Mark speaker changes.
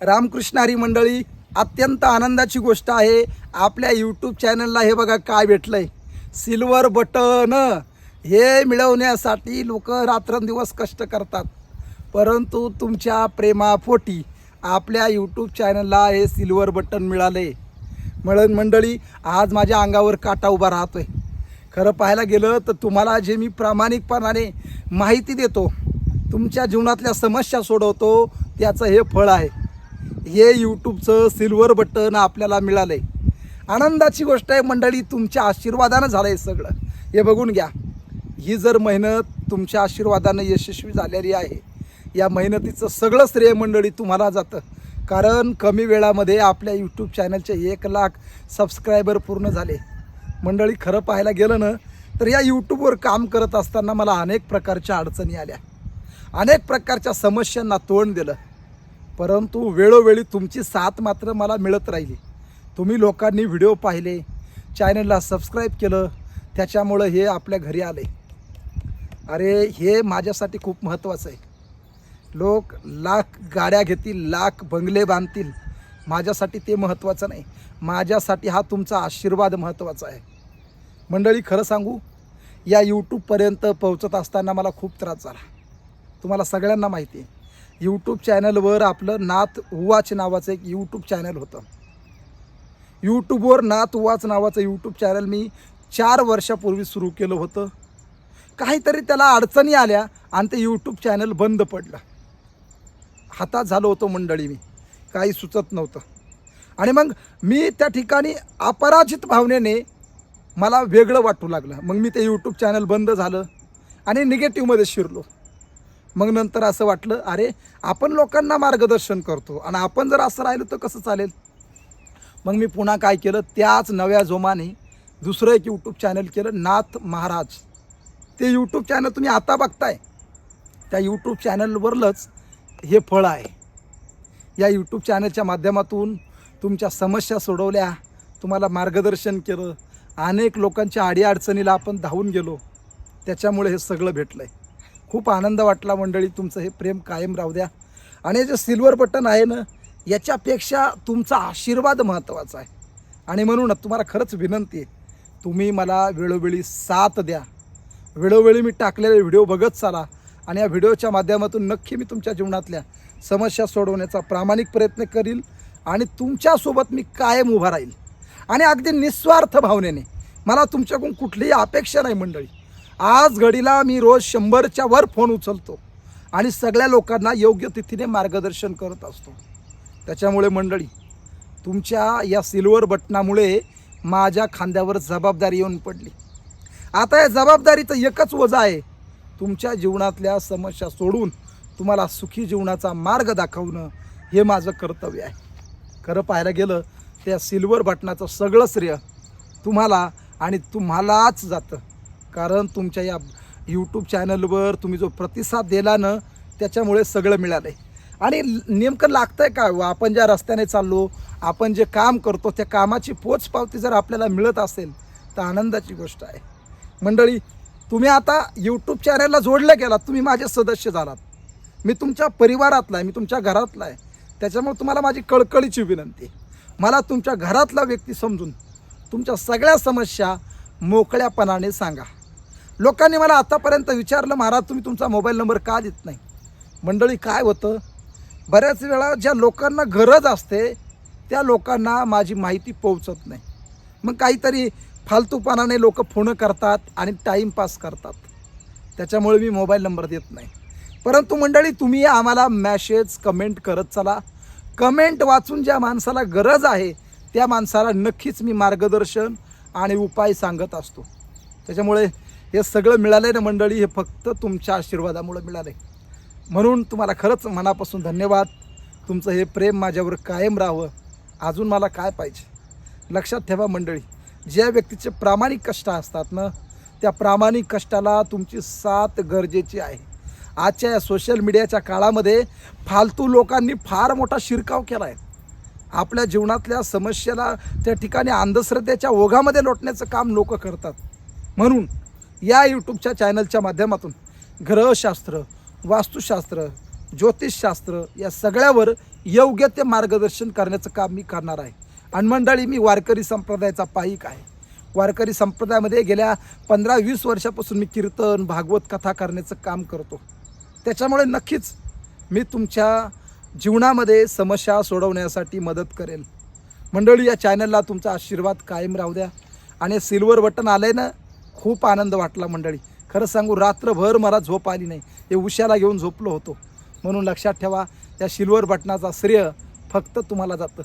Speaker 1: रामकृष्णारी मंडळी अत्यंत आनंदाची गोष्ट आहे. आपल्या यूट्यूब चॅनलला हे बघा काय भेटलंय. सिल्वर बटन हे मिळवण्यासाठी लोक रात्रंदिवस कष्ट करतात. परंतु तुमच्या प्रेमापोटी आपल्या यूट्यूब चॅनलला हे सिल्वर बटन मिळाले. म्हणून मंडळी आज माझ्या अंगावर काटा उभा राहतोय. खरं पाहायला गेलं तर तुम्हाला जे मी प्रामाणिकपणाने माहिती देतो तुमच्या जीवनातल्या समस्या सोडवतो त्याचं हे फळ आहे. हे यूट्यूबचं सिल्वर बटन आपल्याला मिळालं आहे आनंदाची गोष्ट आहे मंडळी तुमच्या आशीर्वादानं झालं आहे सगळं. हे बघून घ्या. ही जर मेहनत तुमच्या आशीर्वादानं यशस्वी झालेली आहे या मेहनतीचं सगळं श्रेय मंडळी तुम्हाला जातं. कारण कमी वेळामध्ये आपल्या यूट्यूब चॅनलचे एक लाख सबस्क्रायबर पूर्ण झाले. मंडळी खरं पाहायला गेलं ना तर या यूट्यूबवर काम करत असताना मला अनेक प्रकारच्या अडचणी आल्या. अनेक प्रकारच्या समस्यांना तोंड दिलं. परंतु वेळोवेळी तुमची साथ मात्र मला मिळत राहिली. तुम्ही लोकांनी व्हिडिओ पाहिले चॅनलला सबस्क्राईब केलं त्याच्यामुळं हे आपल्या घरी आले. अरे हे माझ्यासाठी खूप महत्त्वाचं आहे. लोक लाख गाड्या घेतील लाख बंगले बांधतील. माझ्यासाठी ते महत्त्वाचं नाही. माझ्यासाठी हा तुमचा आशीर्वाद महत्त्वाचा आहे. मंडळी खरं सांगू या यूट्यूबपर्यंत पोहोचत असताना मला खूप त्रास झाला. तुम्हाला सगळ्यांना माहिती आहे. यूट्यूब चॅनलवर आपलं नाथ उवाच नावाचं एक यूट्यूब चॅनल होतं. यूट्यूबवर नाथ उवाच नावाचं यूट्यूब चॅनल मी चार वर्षापूर्वी सुरू केलं होतं. काहीतरी त्याला अडचणी आल्या आणि ते यूट्यूब चॅनल बंद पडलं. हातात झालो होतो मंडळी मी. काही सुचत नव्हतं. आणि मग मी त्या ठिकाणी अपराजित भावनेने मला वेगळं वाटू लागलं. मग मी ते यूट्यूब चॅनल बंद झालं आणि निगेटिव्हमध्ये शिरलो. मग नंतर असं वाटलं अरे आपण लोकांना मार्गदर्शन करतो आणि आपण जर असं राहिलो तर कसं चालेल? मग मी पुन्हा काय केलं त्याच नव्या जोमाने दुसरं एक यूट्यूब चॅनल केलं नाथ महाराज. ते यूट्यूब चॅनल तुम्ही आता बघताय. त्या यूट्यूब चॅनलवरलंच हे फळ आहे. या यूट्यूब चॅनलच्या माध्यमातून तुमच्या समस्या सोडवल्या तुम्हाला मार्गदर्शन केलं अनेक लोकांच्या अडीअडचणीला आपण धावून गेलो. त्याच्यामुळे हे सगळं भेटलं आहे खूप आनंद वाटला मंडळी तुमचं हे प्रेम कायम राहू द्या. आणि हे जे सिल्वर बटन आहे ना याच्यापेक्षा तुमचा आशीर्वाद महत्त्वाचा आहे. आणि म्हणून तुम्हाला खरंच विनंती आहे तुम्ही मला वेळोवेळी साथ द्या. वेळोवेळी मी टाकलेले व्हिडिओ बघत चाला आणि या व्हिडिओच्या माध्यमातून नक्की मी तुमच्या जीवनातल्या समस्या सोडवण्याचा प्रामाणिक प्रयत्न करील आणि तुमच्यासोबत मी कायम उभा राहील. आणि अगदी निस्वार्थ भावनेने मला तुमच्याकडून कुठलीही अपेक्षा नाही मंडळी. आज घडीला मी रोज शंभरच्या वर फोन उचलतो आणि सगळ्या लोकांना योग्य तिथीने मार्गदर्शन करत असतो. त्याच्यामुळे मंडळी तुमच्या या सिल्वर बटनामुळे माझ्या खांद्यावर जबाबदारी येऊन पडली. आता या जबाबदारीचं एकच वजा आहे तुमच्या जीवनातल्या समस्या सोडून तुम्हाला सुखी जीवनाचा मार्ग दाखवणं हे माझं कर्तव्य आहे. खरं पाहायला गेलं त्या सिल्वर बटनाचं सगळं श्रेय तुम्हाला आणि तुम्हालाच जातं. कारण तुमच्या या यूट्यूब चॅनलवर तुम्ही जो प्रतिसाद दिला ना त्याच्यामुळे सगळं मिळालं आहे आणि नेमकं लागतं आहे का हो? आपण ज्या रस्त्याने चाललो आपण जे काम करतो त्या कामाची पोचपावती जर आपल्याला मिळत असेल तर आनंदाची गोष्ट आहे. मंडळी तुम्ही आता यूट्यूब चॅनलला जोडले गेलात तुम्ही माझे सदस्य झालात. मी तुमच्या परिवारातला आहे मी तुमच्या घरातला आहे. त्याच्यामुळे तुम्हाला माझी कळकळीची विनंती मला तुमच्या घरातला व्यक्ती समजून तुमच्या सगळ्या समस्या मोकळ्यापणाने सांगा. लोकांनी मला आतापर्यंत विचारलं महाराज तुम्ही तुमचा मोबाईल नंबर का देत नाही? मंडळी काय होतं? बऱ्याच वेळा ज्या लोकांना गरज असते त्या लोकांना माझी माहिती पोहोचत नाही. मग काहीतरी फालतूपणाने लोक फोनं करतात आणि टाईमपास करतात. त्याच्यामुळे मी मोबाईल नंबर देत नाही. परंतु मंडळी तुम्ही आम्हाला मॅसेज कमेंट करत चला. कमेंट वाचून ज्या माणसाला गरज आहे त्या माणसाला नक्कीच मी मार्गदर्शन आणि उपाय सांगत असतो. त्याच्यामुळे हे सगळं मिळालं आहे ना मंडळी हे फक्त तुमच्या आशीर्वादामुळं मिळालं आहे म्हणून तुम्हाला खरंच मनापासून धन्यवाद. तुमचं हे प्रेम माझ्यावर कायम राहावं. अजून मला काय पाहिजे? लक्षात ठेवा मंडळी ज्या व्यक्तीचे प्रामाणिक कष्ट असतात ना त्या प्रामाणिक कष्टाला तुमची साथ गरजेची आहे. आजच्या या सोशल मीडियाच्या काळामध्ये फालतू लोकांनी फार मोठा शिरकाव केला आहे आपल्या जीवनातल्या समस्येला त्या ठिकाणी अंधश्रद्धेच्या ओघामध्ये लोटण्याचं काम लोक करतात. म्हणून या यूट्यूबच्या चॅनलच्या माध्यमातून ग्रहशास्त्र वास्तुशास्त्र ज्योतिषशास्त्र या सगळ्यावर योग्य ते मार्गदर्शन करण्याचं काम मी करणार आहे. आणि मंडळी मी वारकरी संप्रदायाचा पाईक आहे. वारकरी संप्रदायामध्ये गेल्या पंधरा वीस वर्षापासून मी कीर्तन भागवत कथा करण्याचं काम करतो. त्याच्यामुळे नक्कीच मी तुमच्या जीवनामध्ये समस्या सोडवण्यासाठी मदत करेल. मंडळी या चॅनलला तुमचा आशीर्वाद कायम राहू द्या. आणि सिल्वर बटन आलंय ना खूप आनंद वाटला मंडळी. खरं सांगू रात्रभर मला झोप आली नाही. हे उशाला घेऊन झोपलो होतो. म्हणून लक्षात ठेवा या सिल्वर बटनाचा श्रेय फक्त तुम्हाला जातं.